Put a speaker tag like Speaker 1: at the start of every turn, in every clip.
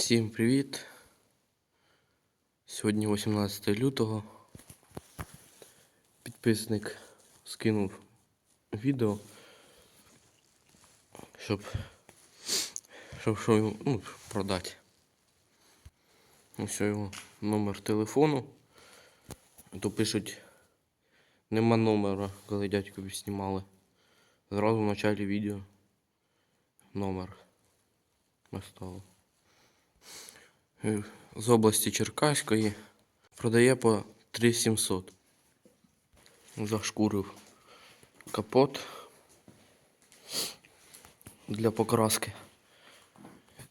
Speaker 1: Всім привіт! Сьогодні 18 лютого. Підписник скинув відео, щоб, щоб що йому ну, продати. Ось його номер телефону. То пишуть, нема номера, коли дядькові знімали. Зразу в началі відео номер оставив. Е, з області Черкаської продає по 3700. Зашкурив капот для покраски.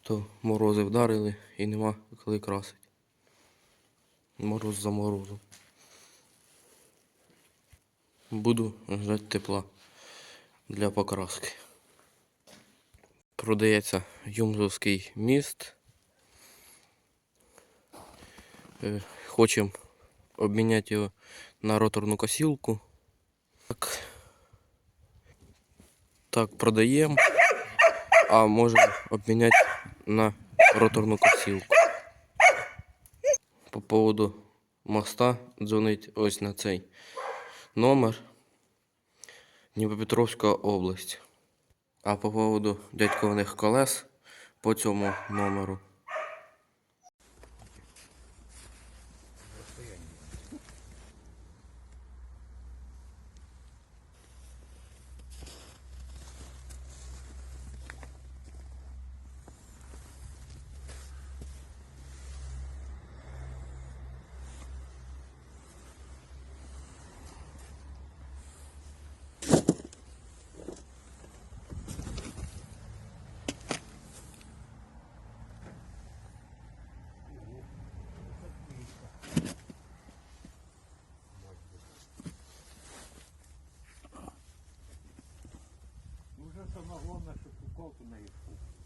Speaker 1: То морози вдарили і нема коли красити. Мороз за морозом. Буду ждати тепла для покраски. Продається Юмзовський міст. Хочемо обміняти його на роторну косілку. Так, так продаємо, а можемо обміняти на роторну косілку. По поводу моста дзвонить ось на цей номер Дніпропетровська область. А по поводу дядькованих колес по цьому номеру.
Speaker 2: Саме головне, щоб на не йшов.